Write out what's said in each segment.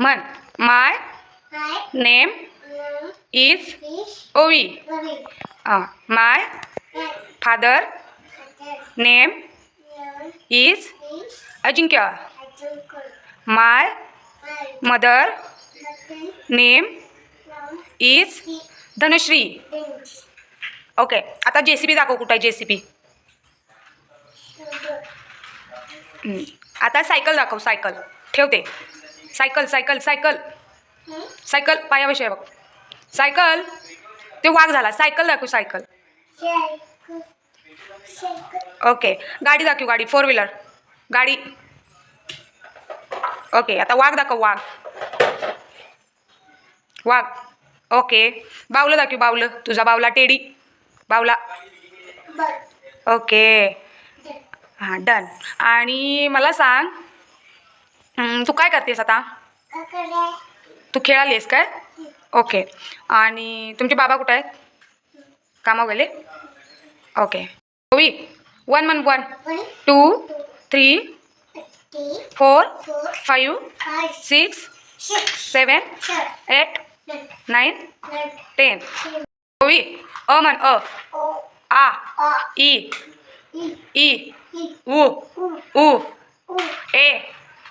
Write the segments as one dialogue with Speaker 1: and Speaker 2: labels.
Speaker 1: म्हण. My name is Ovi. My father name is Ajinkya. My mother name is Dhanushree. Okay आता जे C B दाखव कुठं आहे जे सी बी आता सायकल दाखव सायकल. ठेवते. Cycle cycle cycle. सायकल पायाविषयी बघ. सायकल ते वाघ झाला. सायकल दाखव सायकल. ओके. गाडी दाखव गाडी. फोर व्हीलर गाडी. ओके आता वाघ दाखव वाघ. वाघ. ओके. बावलं दाखव बावलं. तुझा बावला टेडी. बावला. ओके. हां डन. आणि मला सांग तू काय करतेस आता? तू खेळालीस काय? ओके. आणि तुमचे बाबा कुठं आहेत? कामावर गेले? Okay. Ovi one one one. Two three four five six seven eight nine. Ten. Ovi अ म्हण अ. आ. ई.
Speaker 2: ई.
Speaker 1: उ.
Speaker 2: उ.
Speaker 1: ए.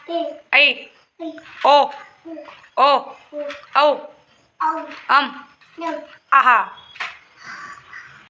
Speaker 2: ए
Speaker 1: ऐ
Speaker 2: ई
Speaker 1: ओ
Speaker 2: उ
Speaker 1: ओ